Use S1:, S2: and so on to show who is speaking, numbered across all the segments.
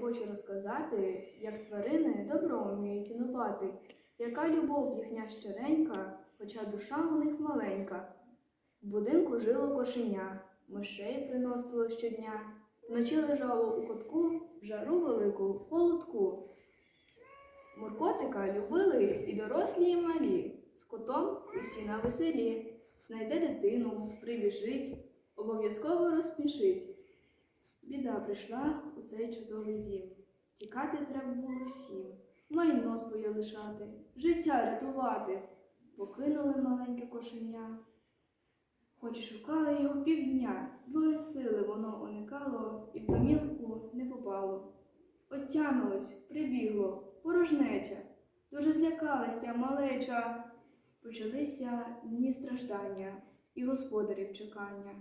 S1: хочу розказати, як тварини добро вміють цінувати, яка любов їхня щиренька, хоча душа у них маленька. В будинку жило кошеня, мишей приносило щодня, вночі лежало у котку в жару велику, в холодку. Муркотика любили і дорослі, і малі, з котом усі на веселі. Знайде дитину, прибіжить, обов'язково розсмішить. Біда прийшла у цей чудовий дім. Тікати треба було всім, майно своє лишати, життя рятувати. Покинули маленьке кошеня. Хоч і шукали його півдня, злої сили воно уникало і в домівку не попало. Отямилось, прибігло, порожнеча, дуже злякалася малеча. Почалися дні страждання і господарів чекання.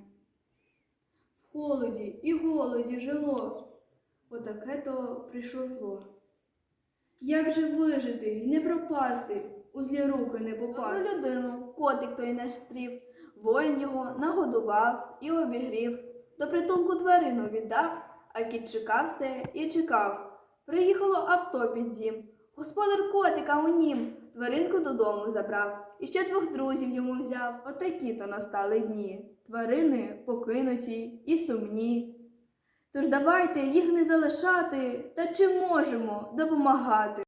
S1: Холоді і голоді жило, отаке то прийшло зло. Як же вижити і не пропасти, у злі руки не попасти?
S2: Добру людину котик той наш стрів, воїн його нагодував і обігрів, до притулку тварину віддав, а кіт чекав все і чекав. Приїхало авто під дім. Господар котика у нім тваринку додому забрав, і ще двох друзів йому взяв. Отакі то настали дні. Тварини покинуті і сумні. Тож давайте їх не залишати, та чи можемо допомагати.